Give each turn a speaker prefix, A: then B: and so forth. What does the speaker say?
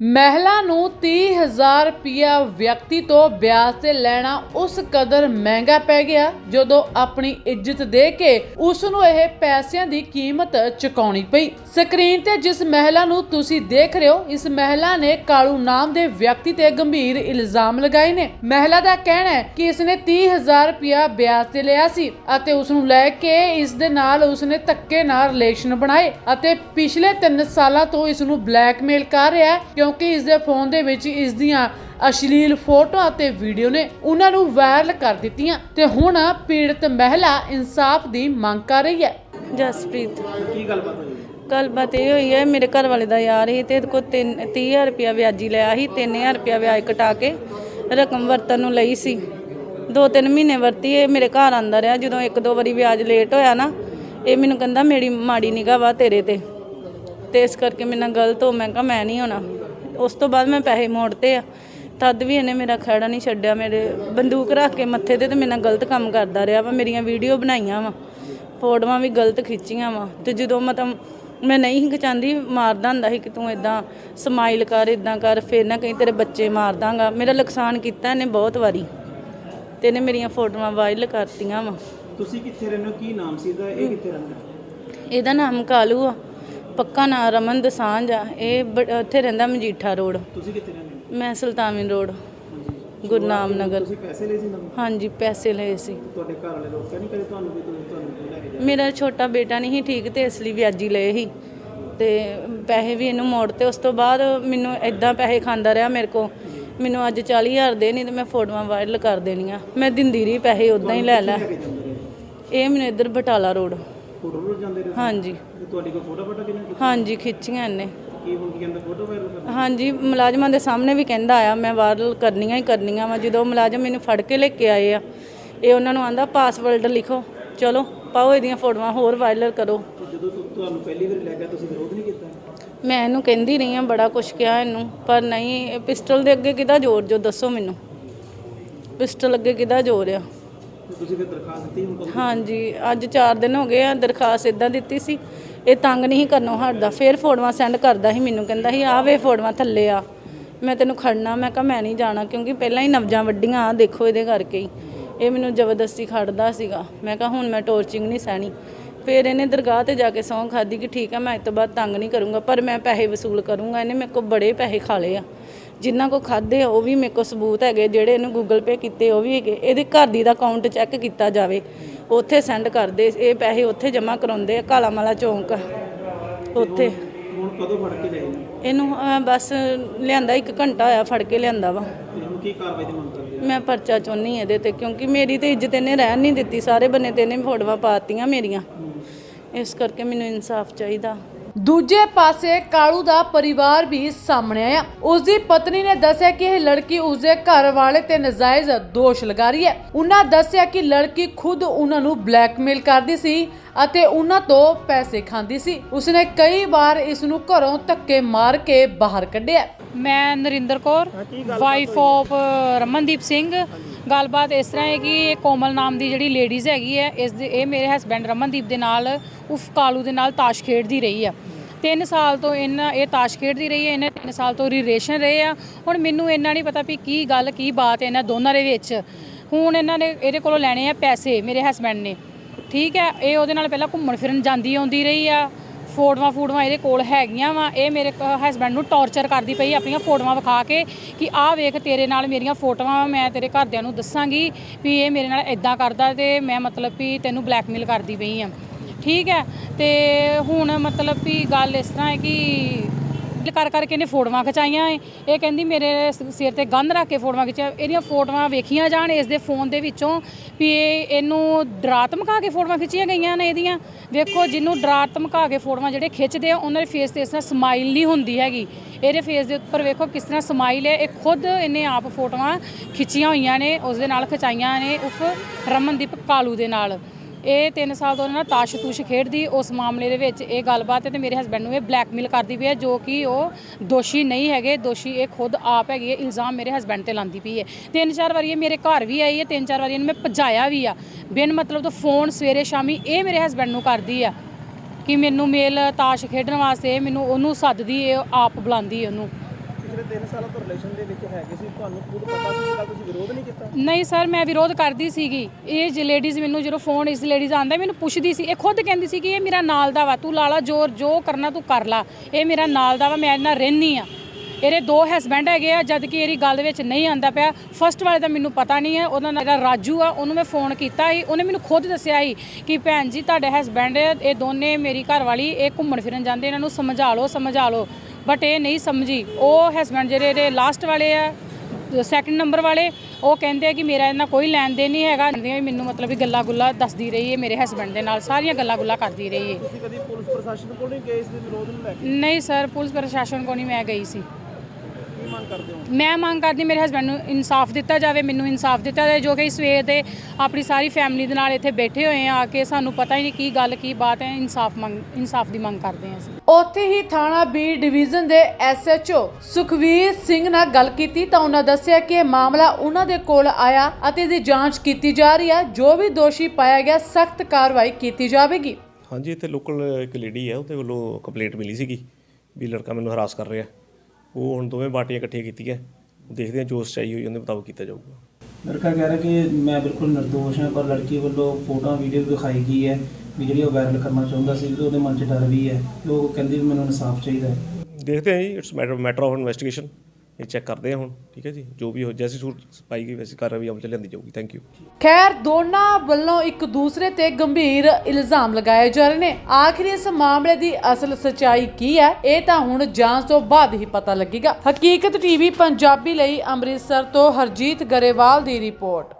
A: ਮਹਿਲਾ ਨੂੰ 30000 ਰੁਪਇਆ ਵਿਅਕਤੀ ਤੋਂ ਵਿਆਜ ਤੇ ਲੈਣਾ ਉਸ ਕਦਰ ਮਹਿੰਗਾ ਪੈ ਗਿਆ, ਜਦੋਂ ਆਪਣੀ ਇੱਜ਼ਤ ਦੇ ਕੇ ਉਸ ਨੂੰ ਇਹ ਪੈਸਿਆਂ ਦੀ ਕੀਮਤ ਚੁਕਾਉਣੀ ਪਈ। ਸਕਰੀਨ ਤੇ ਜਿਸ ਮਹਿਲਾ ਨੂੰ ਤੁਸੀਂ ਦੇਖ ਰਹੇ ਹੋ, ਇਸ ਮਹਿਲਾ ਨੇ ਕਾਲੂ ਨਾਮ ਦੇ ਵਿਅਕਤੀ ਤੇ ਗੰਭੀਰ ਇਲਜ਼ਾਮ ਲਗਾਏ ਨੇ। ਮਹਿਲਾ ਦਾ ਕਹਿਣਾ ਹੈ ਕਿ ਇਸ ਨੇ 30000 ਰੁਪਇਆ ਵਿਆਜ ਤੇ ਲਿਆ ਸੀ ਅਤੇ ਉਸ ਨੂੰ ਲੈ ਕੇ ਇਸ ਦੇ ਨਾਲ ਉਸ ਨੇ ਧੱਕੇ ਨਾਲ ਰਿਲੇਸ਼ਨ ਬਣਾਏ ਅਤੇ ਪਿਛਲੇ 3 ਸਾਲਾਂ ਤੋਂ ਇਸ ਨੂੰ ਬਲੈਕਮੇਲ ਕਰ ਰਿਹਾ ਹੈ ਕਿਉਂਕਿ ਇਸ ਦੇ ਫੋਨ ਦੇ ਵਿੱਚ ਇਸ ਦੀਆਂ ਅਸ਼ਲੀਲ ਫੋਟੋਆਂ ਅਤੇ ਵੀਡੀਓ ਨੇ ਉਹਨਾਂ ਨੂੰ ਵਾਇਰਲ ਕਰ ਦਿੱਤੀਆਂ ਤੇ ਹੁਣ ਪੀੜਤ ਮਹਿਲਾ ਇਨਸਾਫ ਦੀ ਮੰਗ ਕਰ ਰਹੀ ਹੈ।
B: ਜਸਪ੍ਰੀਤ।
C: ਕੀ ਗੱਲਬਾਤ ਹੋਈ?
B: ਗੱਲਬਾਤ ਇਹ ਹੋਈ ਹੈ ਮੇਰੇ ਘਰ ਵਾਲੇ ਦਾ ਯਾਰ ਸੀ ਤੇ ਇਹਦੇ ਕੋਲ 30000 ਰੁਪਇਆ ਵਿਆਜੀ ਲਿਆ ਸੀ 3000 ਰੁਪਇਆ ਵਿਆਜ ਕਟਾ ਕੇ ਰਕਮ ਵਰਤਨ ਨੂੰ ਲਈ ਸੀ। ਦੋ ਤਿੰਨ ਮਹੀਨੇ ਵਰਤੀ ਇਹ ਮੇਰੇ ਘਰ ਆਂਦਾ ਰਿਹਾ। ਜਦੋਂ ਇੱਕ ਦੋ ਵਾਰੀ ਵਿਆਜ ਲੇਟ ਹੋਇਆ ਨਾ ਇਹ ਮੈਨੂੰ ਕਹਿੰਦਾ ਮੇਰੀ ਮਾੜੀ ਨਿਗਾਹ ਵਾ ਤੇਰੇ ਤੇ। ਤੇ ਇਸ ਕਰਕੇ ਮੇਰੇ ਨਾਲ ਗਲਤ ਹੋ ਮੈਂ ਕਿਹਾ ਮੈਂ ਨਹੀਂ ਹੋਣਾ। ਉਸ ਤੋਂ ਬਾਅਦ ਮੈਂ ਪੈਸੇ ਮੋੜਤੇ ਆ। ਤਦ ਵੀ ਇਹਨੇ ਮੇਰਾ ਖੜਾ ਨਹੀਂ ਛੱਡਿਆ। ਮੇਰੇ ਬੰਦੂਕ ਰੱਖ ਕੇ ਮੱਥੇ ਤੇ ਤੇ ਮੇਰੇ ਨਾਲ ਗਲਤ ਕੰਮ ਕਰਦਾ ਰਿਹਾ ਵਾ। ਮੇਰੀਆਂ ਵੀਡੀਓ ਬਣਾਈਆਂ ਵਾ। ਫੋਟੋਆਂ ਵੀ ਗਲਤ ਖਿੱਚੀਆਂ ਵਾ। ਤੇ ਜਦੋਂ ਮਤਲਬ ਮੈਂ ਨਹੀਂ ਸੀ ਖਿਚਾਉਂਦੀ ਮਾਰਦਾ ਹੁੰਦਾ ਸੀ ਕਿ ਤੂੰ ਇਦਾਂ ਸਮਾਈਲ ਕਰ ਇਦਾਂ ਕਰ ਫਿਰ ਨਾ ਕਹੀਂ ਤੇਰੇ ਬੱਚੇ ਮਾਰ ਦਾਂਗਾ ਮੇਰਾ ਨੁਕਸਾਨ ਕੀਤਾ ਇਹਨੇ ਬਹੁਤ ਵਾਰੀ। ਤੇ ਇਹਨੇ ਮੇਰੀਆਂ ਫੋਟੋਆਂ ਵਾਇਰਲ ਕਰਤੀਆਂ ਵਾ।
C: ਤੁਸੀਂ ਕਿੱਥੇ ਰਹਿੰਦੇ ਹੋ? ਕੀ ਨਾਮ ਸੀ ਇਹਦਾ? ਇਹ ਕਿੱਥੇ ਰਹਿੰਦਾ?
B: ਇਹਦਾ ਨਾਮ ਕਾਲੂ ਆ। ਪੱਕਾ ਨਾਮ ਰਮਨ ਦਸਾਂਝ ਆ। ਇਹ ਬ- ਉੱਥੇ ਰਹਿੰਦਾ ਮਜੀਠਾ ਰੋਡ।
C: ਤੁਸੀਂ ਕਿੱਥੇ ਰਹਿੰਦੇ ਹੋ?
B: ਮੈਂ ਸੁਲਤਾਨਵਿੰਦ ਰੋਡ। ਗੁਰਨਾਮ ਨਗਰ।
C: ਤੁਸੀਂ ਪੈਸੇ ਲਏ ਸੀ ਨਾ?
B: ਹਾਂਜੀ ਪੈਸੇ ਲਏ ਸੀ।
C: ਤੁਹਾਡੇ ਘਰ ਵਾਲੇ ਰੋਕਿਆ ਨਹੀਂ ਕਦੇ ਤੁਹਾਨੂੰ ਵੀ ਤੁਸੀਂ ਤੁਹਾਨੂੰ ਲੈ ਕੇ ਜਾ
B: ਮੇਰਾ ਛੋਟਾ ਬੇਟਾ ਨਹੀਂ ਸੀ ਠੀਕ ਤੇ ਇਸ ਲਈ ਵਿਆਜੀ ਲਏ ਸੀ। ਤੇ ਪੈਸੇ ਵੀ ਇਹਨੂੰ ਮੋੜ ਤੇ ਉਸ ਤੋਂ ਬਾਅਦ ਮੈਨੂੰ ਇਦਾਂ ਪੈਸੇ ਖਾਂਦਾ ਰਿਹਾ ਮੇਰੇ ਕੋ ਮੈਨੂੰ ਅੱਜ 40000 ਦੇ ਨਹੀਂ ਤੇ ਮੈਂ ਫੋਟੋਆਂ ਵਾਇਰਲ ਕਰ ਦੇਣੀਆਂ। ਮੈਂ ਦਿੰਦੀ ਰਹੀ ਪੈਸੇ ਉਦਾਂ ਹੀ ਲੈ ਲੈ
C: ਕੇ ਜਾਂਦੇ ਰਹੇ?
B: ਇਹ ਮੈਨੂੰ ਇੱਧਰ ਬਟਾਲਾ ਰੋਡ।
C: ਫੋਟੋ ਰੋਲ ਜਾਂਦੇ ਰਹੇ
B: ਹਾਂਜੀ।
C: ਤੇ ਤੁਹਾਡੀ ਕੋਈ ਫੋਟੋ ਫੋਟੋ ਕਿਹਨੇ ਕੀਤੀ?
B: ਹਾਂਜੀ ਖਿੱਚੀਆਂ ਇਹਨੇ।
C: ਕੀ ਹੁਣ ਕੀ ਕਹਿੰਦਾ ਫੋਟੋ ਵਾਇਰਲ ਕਰਨਾ?
B: ਹਾਂਜੀ ਮੁਲਾਜ਼ਮਾਂ ਦੇ ਸਾਹਮਣੇ ਵੀ ਕਹਿੰਦਾ ਆ ਮੈਂ ਵਾਇਰਲ ਕਰਨੀਆਂ ਹੀ ਕਰਨੀਆਂ ਵਾ। ਜਦੋਂ ਮੁਲਾਜ਼ਮ ਮੈਨੂੰ ਫੜ ਕੇ ਲੈ ਕੇ ਆਏ ਆ ਇਹ ਉਹਨਾਂ ਨੂੰ ਆਂਦਾ ਪਾਸਵਰਡ ਲਿਖੋ ਚਲੋ ਪਾਓ ਇਹਦੀਆਂ ਫੋਟੋਆਂ ਹੋਰ ਵਾਇਰਲ ਕਰੋ।
C: ਤੇ ਜਦੋਂ ਤੁ- ਤੁਹਾਨੂੰ ਪਹਿਲੀ ਵਾਰ ਲੈ ਗਿਆ ਤੁਸੀਂ ਵਿਰੋਧ ਨਹੀਂ ਕੀਤਾ?
B: ਮੈਂ ਇਹਨੂੰ ਕਹਿੰਦੀ ਰਹੀ ਆ ਬੜਾ ਕੁਝ ਕਿਹਾ ਇਹਨੂੰ ਪਰ ਨਹੀਂ ਇਹ ਪਿਸਟਲ ਦੇ ਅੱਗੇ ਕਿਹਦਾ ਜ਼ੋਰ ਜੋ ਦੱਸੋ ਮੈਨੂੰ। ਪਿਸਟਲ ਅੱਗੇ ਕਿਹਦਾ ਜ਼ੋਰ ਆ?
C: ਤੁਸੀਂ ਫਿਰ ਦਰਖਾਸਤ ਦਿੱਤੀ ਹੁਣ ਕਦੋਂ
B: ਹਾਂਜੀ, ਅੱਜ 4 ਦਿਨ ਹੋ ਗਏ ਆ, ਦਰਖਾਸਤ ਇਦਾਂ ਦਿੱਤੀ ਸੀ। ਇਹ ਤੰਗ ਨਹੀਂ ਕਰਨੋਂ ਹਟਦਾ। ਫੇਰ ਫੋਟੋਆਂ ਸੈਂਡ ਕਰਦਾ ਸੀ, ਮੈਨੂੰ ਕਹਿੰਦਾ ਸੀ, ਆਹ ਵੇ ਫੋਟੋਆਂ ਥੱਲੇ ਆ। ਮੈਂ ਤੈਨੂੰ ਖੜਨਾ, ਮੈਂ ਕਿਹਾ ਮੈਂ ਨਹੀਂ ਜਾਣਾ, ਕਿਉਂਕਿ ਪਹਿਲਾਂ ਹੀ ਨਵਜਾਂ ਵੱਡੀਆਂ ਆ ਦੇਖੋ ਇਹਦੇ ਕਰਕੇ ਹੀ। ਇਹ ਮੈਨੂੰ ਜ਼ਬਰਦਸਤੀ ਖੜਦਾ ਸੀਗਾ। ਮੈਂ ਕਿਹਾ ਹੁਣ ਮੈਂ ਟੋਰਚਿੰਗ ਨਹੀਂ ਸਹਿਣੀ। ਫਿਰ ਇਹਨੇ ਦਰਗਾਹ ਤੇ ਜਾ ਕੇ ਸਹੁੰ ਖਾਦੀ ਕਿ ਠੀਕ ਆ, ਮੈਂ ਇਸ ਤੋਂ ਬਾਅਦ ਤੰਗ ਨਹੀਂ ਕਰੂੰਗਾ, ਪਰ ਮੈਂ ਪੈਸੇ ਵਸੂਲ ਕਰੂੰਗਾ। ਇਹਨੇ ਮੇਰੇ ਕੋਲ ਬੜੇ ਪੈਸੇ ਖਾ ਲਏ ਆ। ਜਿਨ੍ਹਾਂ ਕੋ ਖਾਦੇ ਉਹ ਵੀ ਮੇਰੇ ਕੋਲ ਸਬੂਤ ਹੈਗੇ ਜਿਹੜੇ ਇਹਨੂੰ ਗੂਗਲ ਪੇ ਕੀਤੇ ਉਹ ਵੀ ਹੈਗੇ। ਇਹਦੇ ਘਰ ਦੀ ਦਾ ਅਕਾਊਂਟ ਚੈੱਕ ਕੀਤਾ ਜਾਵੇ। ਉੱਥੇ ਸੈਂਡ ਕਰਦੇ ਇਹ ਪੈਸੇ ਉੱਥੇ ਜਮ੍ਹਾਂ ਕਰਾਉਂਦੇ ਆ ਕਾਲਾ ਮਾਲਾ ਚੌਂਕ। ਉੱਥੇ।
C: ਹੁਣ ਕਦੋਂ ਫੜ ਕੇ ਲਿਆਏ ਨੇ
B: ਇਹਨੂੰ ਅਹ, ਬਸ ਲਿਆਂਦਾ ਇੱਕ ਘੰਟਾ ਹੋਇਆ ਫੜ ਕੇ ਲਿਆਂਦਾ ਵਾ।
C: ਤੇ ਹੁਣ ਕੀ ਕਾਰਵਾਈ ਦੀ ਮੰਗ ਕਰਦੇ ਹੋ?
B: ਮੈਂ ਪਰਚਾ ਚਾਹੁੰਦੀ ਇਹਦੇ ਤੇ ਕਿਉਂਕਿ ਮੇਰੀ ਤੇ ਇੱਜ਼ਤ ਇਹਨੇ ਰਹਿਣ ਨਹੀਂ ਦਿੱਤੀ ਸਾਰੇ ਬੰਨੇ ਤੇ ਇਹਨੇ ਫੋਟੋਆਂ ਪਾਤੀਆਂ ਮੇਰੀਆਂ। ਇਸ ਕਰਕੇ ਮੈਨੂੰ ਇਨਸਾਫ ਚਾਹੀਦਾ।
A: ਦੂਜੇ ਪਾਸੇ ਕਾਲੂ ਦਾ ਪਰਿਵਾਰ ਵੀ ਸਾਹਮਣੇ ਆਇਆ। ਉਸ ਦੀ ਪਤਨੀ ਨੇ ਦੱਸਿਆ ਕਿ ਇਹ ਲੜਕੀ ਉਸ ਦੇ ਘਰ ਵਾਲੇ ਤੇ ਨਜਾਇਜ਼ ਦੋਸ਼ ਲਗਾ ਰਹੀ ਹੈ। ਉਹਨਾਂ ਦੱਸਿਆ ਕਿ ਲੜਕੀ ਖੁਦ ਉਹਨਾਂ ਨੂੰ ਬਲੈਕਮੇਲ ਕਰਦੀ ਸੀ ਅਤੇ ਉਹਨਾਂ ਤੋਂ ਪੈਸੇ ਖਾਂਦੀ ਸੀ। ਉਸਨੇ ਕਈ ਵਾਰ ਇਸ ਨੂੰ ਘਰੋਂ ਧੱਕੇ ਮਾਰ ਕੇ ਬਾਹਰ ਕੱਢਿਆ।
D: ਮੈਂ ਨਰਿੰਦਰ ਕੌਰ ਵਾਈਫ ਆਫ ਰਮਨਦੀਪ ਸਿੰਘ। ਗੱਲਬਾਤ ਇਸ ਤਰ੍ਹਾਂ ਹੈ ਕਿ ਇਹ ਕੋਮਲ ਨਾਮ ਦੀ ਜਿਹੜੀ ਲੇਡੀਜ਼ ਹੈਗੀ ਹੈ, ਇਸ ਦੇ ਇਹ ਮੇਰੇ ਹਸਬੈਂਡ ਰਮਨਦੀਪ ਦੇ ਨਾਲ, ਉਫ ਕਾਲੂ ਦੇ ਨਾਲ ਤਾਸ਼ ਖੇਡਦੀ ਰਹੀ ਆ 3 ਸਾਲ ਤੋਂ ਇਹਨਾਂ ਇਹ ਤਾਸ਼ ਖੇਡਦੀ ਰਹੀ ਹੈ ਇਹਨਾਂ 3 ਸਾਲ ਤੋਂ ਰਿਲੇਸ਼ਨ ਰਹੇ ਆ। ਹੁਣ ਮੈਨੂੰ ਇੰਨਾ ਨਹੀਂ ਪਤਾ ਵੀ ਕੀ ਗੱਲ, ਕੀ ਬਾਤ ਹੈ ਇਹਨਾਂ ਦੋਨਾਂ ਦੇ ਵਿੱਚ। ਹੁਣ ਇਹਨਾਂ ਨੇ ਇਹਦੇ ਕੋਲੋਂ ਲੈਣੇ ਆ ਪੈਸੇ ਮੇਰੇ ਹਸਬੈਂਡ ਨੇ। ਠੀਕ ਹੈ, ਇਹ ਉਹਦੇ ਨਾਲ ਪਹਿਲਾਂ ਘੁੰਮਣ ਫਿਰਨ ਜਾਂਦੀ ਆਉਂਦੀ ਰਹੀ ਆ। ਫੋਟੋਆਂ ਫੂਟੋਆਂ ਇਹਦੇ ਕੋਲ ਹੈਗੀਆਂ ਵਾ। ਇਹ ਮੇਰੇ ਹਸਬੰਡ ਨੂੰ ਟੌਰਚਰ ਕਰਦੀ ਪਈ ਆਪਣੀਆਂ ਫੋਟੋਆਂ ਵਿਖਾ ਕੇ ਕਿ ਆਹ ਵੇਖ ਤੇਰੇ ਨਾਲ ਮੇਰੀਆਂ ਫੋਟੋਆਂ ਮੈਂ ਤੇਰੇ ਘਰਦਿਆਂ ਨੂੰ ਦੱਸਾਂਗੀ ਵੀ ਇਹ ਮੇਰੇ ਨਾਲ ਇਦਾਂ ਕਰਦਾ ਤੇ ਮੈਂ ਮਤਲਬ ਵੀ ਤੈਨੂੰ ਬਲੈਕਮੇਲ ਕਰਦੀ ਪਈ ਆ। ਠੀਕ ਹੈ? ਤੇ ਹੁਣ ਮਤਲਬ ਵੀ ਗੱਲ ਇਸ ਤਰ੍ਹਾਂ ਹੈ ਕਿ ਕਰ ਕਰਕੇ ਇਹਨੇ ਫੋਟੋਆਂ ਖਿਚਾਈਆਂ ਏ। ਇਹ ਕਹਿੰਦੀ ਮੇਰੇ ਸਿਰ ਤੇ ਗੰਨ ਰੱਖ ਕੇ ਫੋਟੋਆਂ ਖਿਚਾ ਇਹਦੀਆਂ ਫੋਟੋਆਂ ਵੇਖੀਆਂ ਜਾਣ ਇਸ ਦੇ ਫੋਨ ਦੇ ਵਿੱਚੋਂ ਵੀ ਇਹ, ਇਹਨੂੰ ਡਰਾ ਧਮਕਾ ਕੇ ਫੋਟੋਆਂ ਖਿੱਚੀਆਂ ਗਈਆਂ ਨੇ ਇਹਦੀਆਂ। ਵੇਖੋ, ਜਿਹਨੂੰ ਡਰਾ ਧਮਕਾ ਕੇ ਫੋਟੋਆਂ ਜਿਹੜੇ ਖਿੱਚਦੇ ਆ, ਉਹਨਾਂ ਦੇ ਫੇਸ ਤੇ ਇਸ ਤਰ੍ਹਾਂ ਸਮਾਈਲ ਨਹੀਂ ਹੁੰਦੀ ਹੈਗੀ। ਇਹਦੇ ਫੇਸ ਦੇ ਉੱਪਰ ਵੇਖੋ ਕਿਸ ਤਰ੍ਹਾਂ ਸਮਾਈਲ ਹੈ। ਇਹ ਖੁਦ ਇਹਨੇ ਆਪ ਫੋਟੋਆਂ ਖਿੱਚੀਆਂ ਹੋਈਆਂ ਨੇ ਉਸ ਦੇ ਨਾਲ ਖਿਚਾਈਆਂ ਨੇ ਉਸ ਰਮਨਦੀਪ ਕਾਲੂ ਦੇ ਨਾਲ। ਇਹ 3 ਸਾਲ ਤੋਂ ਉਹਨਾਂ ਨਾਲ ਤਾਸ਼ ਤੂਸ਼ ਖੇਡਦੀ, ਉਸ ਮਾਮਲੇ ਦੇ ਵਿੱਚ ਇਹ ਗੱਲਬਾਤ ਹੈ ਤੇ ਮੇਰੇ ਹਸਬੰਡ ਨੂੰ ਇਹ ਬਲੈਕਮੇਲ ਕਰਦੀ ਪਈ ਹੈ, ਜੋ ਕਿ ਉਹ ਦੋਸ਼ੀ ਨਹੀਂ ਹੈਗੇ, ਦੋਸ਼ੀ ਇਹ ਖੁਦ ਆਪ ਹੈਗੀ ਹੈ, ਇਲਜ਼ਾਮ ਮੇਰੇ ਹਸਬੰਡ ਤੇ ਲਾਉਂਦੀ ਪਈ ਹੈ। ਤਿੰਨ ਚਾਰ ਵਾਰੀ ਇਹ ਮੇਰੇ ਘਰ ਵੀ ਆਈ ਹੈ ਤਿੰਨ ਚਾਰ ਵਾਰੀ ਇਹਨੂੰ ਮੈਂ ਭਜਾਇਆ ਵੀ ਆ। ਬਿਨ ਮਤਲਬ ਤੋਂ ਫੋਨ ਸਵੇਰੇ ਸ਼ਾਮੀ ਇਹ ਮੇਰੇ ਹਸਬੰਡ ਨੂੰ ਕਰਦੀ ਆ ਕਿ ਮੈਨੂੰ ਮੇਲ ਤਾਸ਼ ਖੇਡਣ ਵਾਸਤੇ ਮੈਨੂੰ ਉਹਨੂੰ ਸੱਦਦੀ ਹੈ ਆਪ ਬੁਲਾਉਂਦੀ ਹੈ ਉਹਨੂੰ।
C: ਪਿਛਲੇ 3 ਸਾਲਾਂ ਤੋਂ ਰਿਲੇਸ਼ਨ ਦੇ ਵਿੱਚ ਹੈਗੇ ਸੀ, ਤੁਹਾਨੂੰ ਖੁਦ ਪਤਾ ਸੀ ਕਿ ਤੁਸੀਂ ਵਿਰੋਧ ਨਹੀਂ ਕੀਤਾ?
D: ਨਹੀਂ ਸਰ, ਮੈਂ ਵਿਰੋਧ ਕਰਦੀ ਸੀਗੀ। ਇਹ ਜੇ ਲੇਡੀਜ਼ ਮੈਨੂੰ ਜਦੋਂ ਫੋਨ ਇਸ ਲੇਡੀਜ਼ ਆਂਦਾ ਮੈਨੂੰ ਪੁੱਛਦੀ ਸੀ, ਇਹ ਖੁਦ ਕਹਿੰਦੀ ਸੀ ਕਿ ਇਹ ਮੇਰਾ ਨਾਲ ਦਾ ਵਾ, ਤੂੰ ਲਾਲਾ ਜੋਰ ਜੋ ਕਰਨਾ ਤੂੰ ਕਰ ਲਾ। ਇਹ ਮੇਰਾ ਨਾਲ ਦਾ ਵਾ, ਮੈਂ ਇਹਨਾਂ ਰਹਿਨੀ ਆ ਇਹਦੇ ਦੋ ਹਸਬੈਂਡ ਹੈਗੇ ਆ, ਜਦ ਕਿ ਇਹਦੀ ਗੱਲ ਵਿੱਚ ਨਹੀਂ ਆਂਦਾ ਪਿਆ। ਫਸਟ ਵਾਲੇ ਦਾ ਮੈਨੂੰ ਪਤਾ ਨਹੀਂ ਹੈ ਉਹਦਾ ਨਾਮ ਰਾਜੂ ਆ, ਉਹਨੂੰ ਮੈਂ ਫੋਨ ਕੀਤਾ ਸੀ, ਉਹਨੇ ਮੈਨੂੰ ਖੁਦ ਦੱਸਿਆ ਸੀ ਕਿ ਭੈਣ ਜੀ, ਤੁਹਾਡੇ ਹਸਬੈਂਡ ਇਹ ਦੋਨੇ ਮੇਰੀ ਘਰ ਵਾਲੀ ਇਹ ਘੁੰਮਣ ਫਿਰਨ ਜਾਂਦੇ, ਇਹਨਾਂ ਨੂੰ ਸਮਝਾ ਲਓ ਸਮਝਾ ਲਓ। ਬਟ ਇਹ ਨਹੀਂ ਸਮਝੀ। ਉਹ ਹਸਬੈਂਡ ਜਿਹੜੇ ਇਹਦੇ ਲਾਸਟ ਵਾਲੇ ਆ ਸੈਕੰਡ ਨੰਬਰ ਵਾਲੇ ਉਹ ਕਹਿੰਦੇ ਆ ਕਿ ਮੇਰਾ ਇਹਨਾਂ ਕੋਈ ਲੈਣ ਦੇਣ ਨਹੀਂ ਹੈਗਾ। ਕਹਿੰਦੀਆਂ ਵੀ ਮੈਨੂੰ ਮਤਲਬ ਵੀ ਗੱਲਾਂ ਗੁੱਲਾ ਦੱਸਦੀ ਰਹੀ ਹੈ ਮੇਰੇ ਹਸਬੰਡ ਦੇ ਨਾਲ ਸਾਰੀਆਂ ਗੱਲਾਂ ਗੁੱਲਾ ਕਰਦੀ ਰਹੀ ਹੈ
C: ਤੁਸੀਂ ਕਦੀ ਪੁਲਿਸ ਪ੍ਰਸ਼ਾਸਨ ਕੋਲ ਨਹੀਂ ਗਏ ਇਸ ਦੇ ਵਿਰੋਧ ਨੂੰ ਲੈ ਕੇ?
D: ਨਹੀਂ ਸਰ ਪੁਲਿਸ ਪ੍ਰਸ਼ਾਸਨ ਕੋਲ ਨਹੀਂ ਮੈਂ ਗਈ ਸੀ।
C: ਕੀ ਮੰਗ ਕਰਦੇ ਹੋ?
D: ਮੈਂ ਮੰਗ ਕਰਦੀ ਮੇਰੇ ਹਸਬੰਡ ਨੂੰ ਇਨਸਾਫ ਦਿੱਤਾ ਜਾਵੇ ਮੈਨੂੰ ਇਨਸਾਫ ਦਿੱਤਾ ਜਾਵੇ ਜੋ ਕਿ ਸਵੇਰ ਦੇ ਆਪਣੀ ਸਾਰੀ ਫੈਮਿਲੀ ਦੇ ਨਾਲ ਇੱਥੇ ਬੈਠੇ ਹੋਏ ਆ ਆ ਕੇ ਸਾਨੂੰ ਪਤਾ ਹੀ ਨਹੀਂ ਕੀ ਗੱਲ ਕੀ ਬਾਤ ਹੈ ਇਨਸਾਫ ਮੰਗ ਇਨਸਾਫ ਦੀ ਮੰਗ ਕਰਦੇ ਹਾਂ ਅਸੀਂ।
A: ਉੱਥੇ ਹੀ ਥਾਣਾ ਬੀ ਡਿਵੀਜ਼ਨ ਦੇ ਐਸਐਚਓ ਸੁਖਵੀਰ ਸਿੰਘ ਨਾਲ ਗੱਲ ਕੀਤੀ ਤਾਂ ਉਹਨਾਂ ਦੱਸਿਆ ਕਿ ਇਹ ਮਾਮਲਾ ਉਹਨਾਂ ਦੇ ਕੋਲ ਆਇਆ ਅਤੇ ਇਹਦੀ ਜਾਂਚ ਕੀਤੀ ਜਾ ਰਹੀ ਹੈ। ਜੋ ਵੀ ਦੋਸ਼ੀ ਪਾਇਆ ਗਿਆ ਸਖਤ ਕਾਰਵਾਈ ਕੀਤੀ ਜਾਵੇਗੀ।
E: ਹਾਂਜੀ ਇੱਥੇ ਲੋਕਲ ਇੱਕ ਲੇਡੀ ਹੈ ਉਹਦੇ ਵੱਲੋਂ ਕੰਪਲੇਂਟ ਮਿਲੀ ਸੀਗੀ ਵੀ ਲੜਕਾ ਮੈਨੂੰ ਹਰਾਸ ਕਰ ਰਿਹਾ। ਉਹ ਹੁਣ ਦੋਵੇਂ ਪਾਰਟੀਆਂ ਇਕੱਠੀਆਂ ਕੀਤੀਆਂ। ਦੇਖਦੇ ਹਾਂ ਜੋ ਸਚਾਈ ਹੋਈ ਉਹਦੇ ਮੁਤਾਬਕ ਕੀਤਾ ਜਾਊਗਾ।
C: ਲੜਕਾ ਕਹਿ ਰਿਹਾ ਕਿ ਮੈਂ ਬਿਲਕੁਲ ਨਿਰਦੋਸ਼ ਹਾਂ ਪਰ ਲੜਕੀ ਵੱਲੋਂ ਫੋਟੋਆਂ ਵੀਡੀਓ ਦਿਖਾਈ ਗਈ ਹੈ। ਵੀ ਜਿਹੜੀ ਉਹ ਵਾਇਰਲ ਕਰਨਾ ਚਾਹੁੰਦਾ ਸੀ ਉਹਦੇ ਮਨ 'ਚ ਡਰ ਵੀ ਹੈ। ਉਹ ਕਹਿੰਦੀ ਵੀ ਮੈਨੂੰ ਇਨਸਾਫ ਚਾਹੀਦਾ ਹੈ।
E: ਦੇਖਦੇ ਹਾਂ ਜੀ it's matter matter of investigation ਇਹ ਚੈੱਕ ਕਰਦੇ ਹਾਂ ਹੁਣ, ਠੀਕ ਹੈ ਜੀ? ਜੋ ਵੀ ਹੋ ਜੈਸੀ ਸੂਰਤ ਪਾਈ ਗਈ, ਵੈਸੀ ਕਾਰਵਾਈ ਅਮਲ ਚ ਲਿਆਂਦੀ ਜਾਊਗੀ। ਥੈਂਕ ਯੂ
A: ਖੈਰ, ਦੋਨਾਂ ਵੱਲੋਂ ਇੱਕ ਦੂਸਰੇ ਤੇ ਗੰਭੀਰ ਇਲਜ਼ਾਮ ਲਗਾਏ ਜਾ ਰਹੇ ਨੇ। ਆਖਿਰ ਇਸ ਮਾਮਲੇ ਦੀ ਅਸਲ ਸਚਾਈ ਕੀ ਹੈ, ਇਹ ਤਾਂ ਹੁਣ ਜਾਂਚ ਤੋਂ ਬਾਅਦ ਹੀ ਪਤਾ ਲੱਗੇਗਾ। ਹਕੀਕਤ ਟੀਵੀ ਪੰਜਾਬੀ ਲਈ ਅੰਮ੍ਰਿਤਸਰ ਤੋਂ ਹਰਜੀਤ ਗਰੇਵਾਲ ਦੀ ਰਿਪੋਰਟ।